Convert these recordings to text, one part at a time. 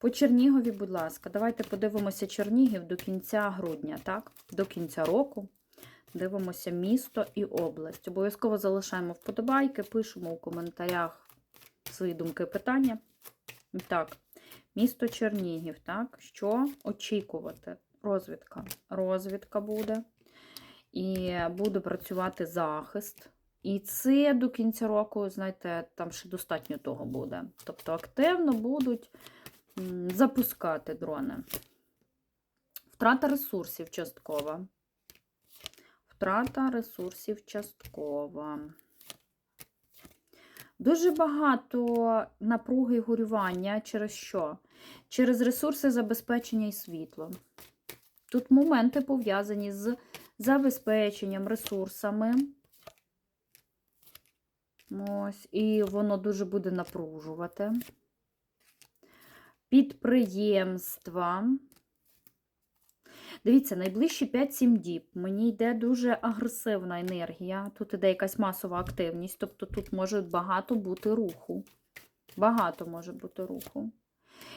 По Чернігові, будь ласка, давайте подивимося Чернігів до кінця грудня, так? До кінця року. Дивимося місто і область. Обов'язково залишаємо вподобайки, пишемо у коментарях свої думки, і питання. Так, місто Чернігів, так? Що очікувати? Розвідка. Розвідка буде. І буде працювати захист. І це до кінця року, знаєте, там ще достатньо того буде. Тобто активно будуть запускати дрони. Втрата ресурсів часткова. Втрата ресурсів часткова. Дуже багато напруги і горювання через що? Через ресурси забезпечення і світло. Тут моменти пов'язані з забезпеченням ресурсами. Ось, і воно дуже буде напружувати. Підприємства. Дивіться, найближчі 5-7 діб мені йде дуже агресивна енергія. Тут іде якась масова активність, тобто тут може багато бути руху. Багато може бути руху.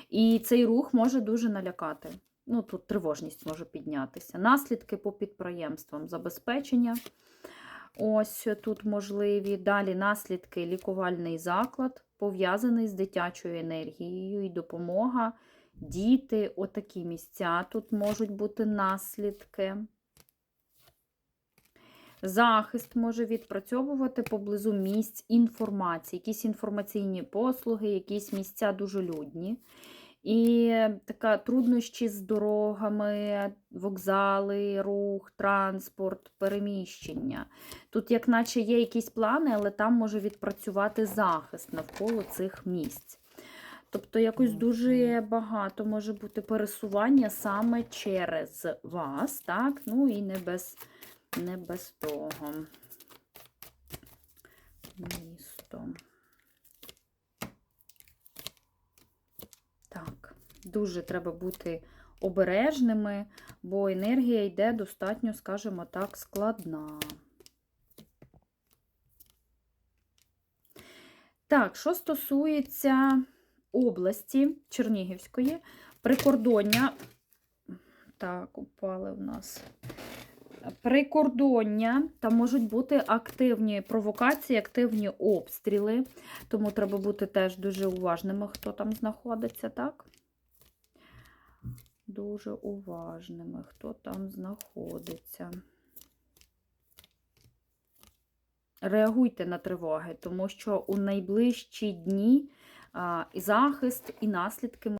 І цей рух може дуже налякати. Ну, тут тривожність може піднятися. Наслідки по підприємствам, забезпечення. Ось тут можливі. Далі наслідки лікувальний заклад, пов'язаний з дитячою енергією і допомога. Діти, отакі місця тут можуть бути наслідки. Захист може відпрацьовувати поблизу місць інформації, якісь інформаційні послуги, якісь місця дуже людні. І така труднощі з дорогами, вокзали, рух, транспорт, переміщення. Тут, як наче, є якісь плани, але там може відпрацювати захист навколо цих місць. Тобто, якось дуже багато може бути пересування саме через вас, так? Ну і не без, не без того. Місто. Так, дуже треба бути обережними, бо енергія йде достатньо, скажімо так, складна. Так, що стосується області Чернігівської, прикордоння. Так, упали в нас. Прикордоння, там можуть бути активні провокації, активні обстріли, тому треба бути теж дуже уважними, хто там знаходиться, так? Дуже уважними, хто там знаходиться. Реагуйте на тривоги, тому що у найближчі дні і захист, і наслідки